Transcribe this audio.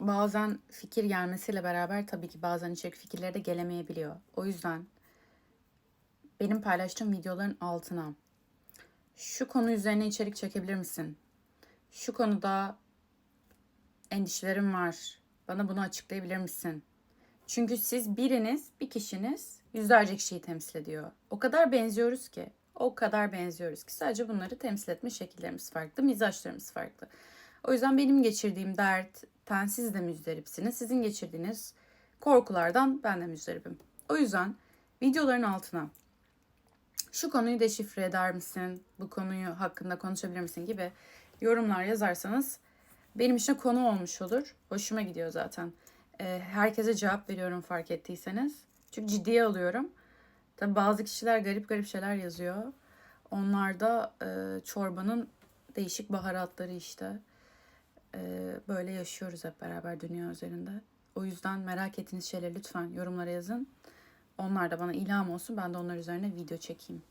Bazen fikir gelmesiyle beraber tabii ki bazen içerik fikirleri de gelemeyebiliyor. O yüzden benim paylaştığım videoların altına şu konu üzerine içerik çekebilir misin? Şu konuda endişelerim var. Bana bunu açıklayabilir misin? Çünkü siz biriniz, bir kişiniz yüzlerce kişiyi temsil ediyor. O kadar benziyoruz ki. O kadar benziyoruz ki. Sadece bunları temsil etme şekillerimiz farklı, mizaçlarımız farklı. O yüzden benim geçirdiğim dertten siz de müzdaripsiniz. Sizin geçirdiğiniz korkulardan ben de müzdaribim. O yüzden videoların altına şu konuyu deşifre eder misin? Bu konuyu hakkında konuşabilir misin gibi yorumlar yazarsanız benim için konu olmuş olur. Hoşuma gidiyor zaten. Ee, herkese cevap veriyorum fark ettiyseniz. Çünkü ciddiye alıyorum. Tabi bazı kişiler garip garip şeyler yazıyor. Onlar da e, çorbanın değişik baharatları işte. E, böyle yaşıyoruz hep beraber dünya üzerinde. O yüzden merak ettiğiniz şeyleri lütfen yorumlara yazın. Onlar da bana ilham olsun. Ben de onlar üzerine video çekeyim.